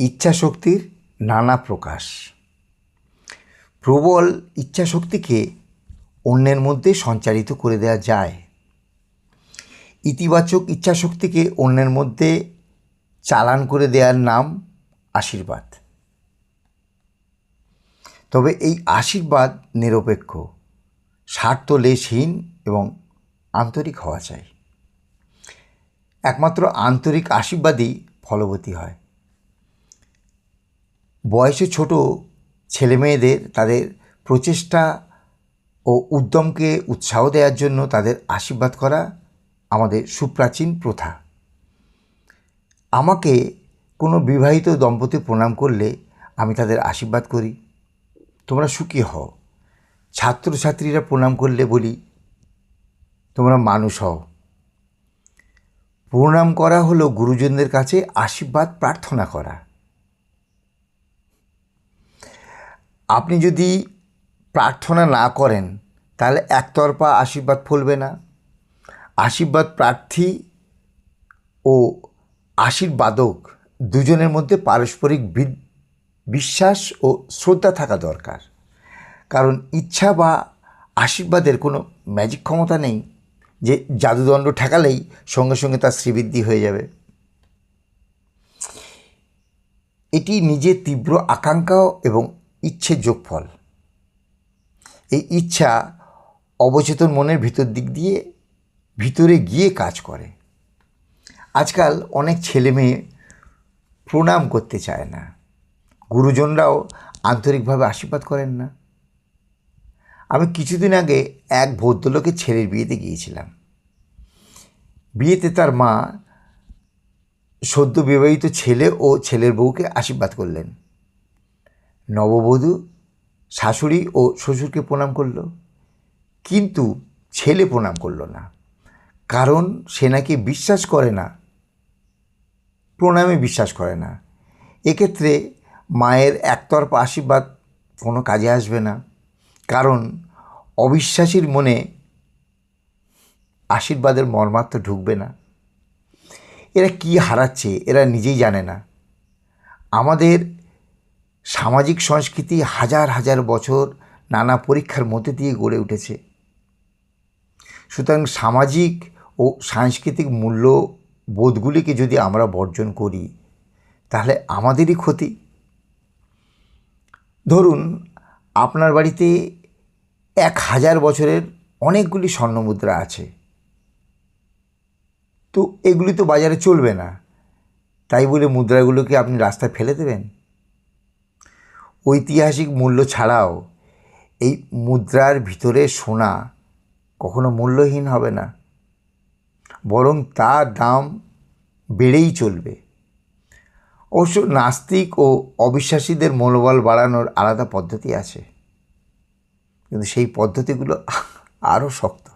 ইচ্ছাশক্তির নানা প্রকাশ। প্রবল ইচ্ছাশক্তিকে অন্যের মধ্যে সঞ্চারিত করে দেওয়া যায়। ইতিবাচক ইচ্ছাশক্তিকে অন্যের মধ্যে চালান করে দেওয়ার নাম আশীর্বাদ। তবে এই আশীর্বাদ নিরপেক্ষ স্বার্থ লেশহীন এবং আন্তরিক হওয়া চাই। একমাত্র আন্তরিক আশীর্বাদই ফলবতী হয়। বয়সে ছোট ছেলেমেয়েদের তাদের প্রচেষ্টা ও উদ্যমকে উৎসাহ দেওয়ার জন্য তাদের আশীর্বাদ করা আমাদের সুপ্রাচীন প্রথা। আমাকে কোনো বিবাহিত দম্পতি প্রণাম করলে আমি তাদের আশীর্বাদ করি। তোমরা সুখী হও। ছাত্রছাত্রীরা প্রণাম করলে বলি, তোমরা মানুষ হও। প্রণাম করা হলো গুরুজনদের কাছে আশীর্বাদ প্রার্থনা করা। আপনি যদি প্রার্থনা না করেন, তাহলে একতরফা আশীর্বাদ ফলবে না। আশীর্বাদ প্রার্থী ও আশীর্বাদক দুজনের মধ্যে পারস্পরিক বিশ্বাস ও শ্রদ্ধা থাকা দরকার। কারণ ইচ্ছা বা আশীর্বাদের কোনো ম্যাজিক ক্ষমতা নেই যে জাদুদণ্ড ঠেকালেই সঙ্গে সঙ্গে তার শ্রীবৃদ্ধি হয়ে যাবে। এটি নিজের তীব্র আকাঙ্ক্ষা এবং ইচ্ছের যোগফল। এই ইচ্ছা অবচেতন মনের ভিতর দিক দিয়ে ভিতরে গিয়ে কাজ করে। আজকাল অনেক ছেলে মেয়ে প্রণাম করতে চায় না। গুরুজনরাও আন্তরিকভাবে আশীর্বাদ করেন না। আমি কিছুদিন আগে এক ভদ্রলোকের ছেলের বিয়েতে গিয়েছিলাম। বিয়েতে তার মা সদ্য বিবাহিত ছেলে ও ছেলের বউকে আশীর্বাদ করলেন। নববধূ শাশুড়ি ও শ্বশুরকে প্রণাম করল। কিন্তু ছেলে প্রণাম করল না। কারণ সে নাকি বিশ্বাস করে না। প্রণামে বিশ্বাস করে না। এক্ষেত্রে মায়ের একতরফা আশীর্বাদ কোনো কাজে আসবে না। কারণ অবিশ্বাসীর মনে আশীর্বাদের মর্মার্থ ঢুকবে না। এরা কি হারাচ্ছে এরা নিজেই জানে না। আমাদের সামাজিক সংস্কৃতি হাজার হাজার বছর নানা পরীক্ষার মধ্যে দিয়ে গড়ে উঠেছে। সুতরাং সামাজিক ও সাংস্কৃতিক মূল্যবোধগুলিকে যদি আমরা বর্জন করি, তাহলে আমাদেরই ক্ষতি। ধরুন, আপনার বাড়িতে এক হাজার বছরের অনেকগুলি স্বর্ণমুদ্রা আছে। তো এগুলি তো বাজারে চলবে না। তাই বলে মুদ্রাগুলোকে আপনি রাস্তায় ফেলে দেবেন? ঐতিহাসিক মূল্য ছাড়াও এই মুদ্রার ভিতরে সোনা কখনো মূল্যহীন হবে না। বরং তার দাম বেড়েই চলবে। অবশ্য নাস্তিক ও অবিশ্বাসীদের মনোবল বাড়ানোর আলাদা পদ্ধতি আছে। কিন্তু সেই পদ্ধতিগুলো আরও শক্ত।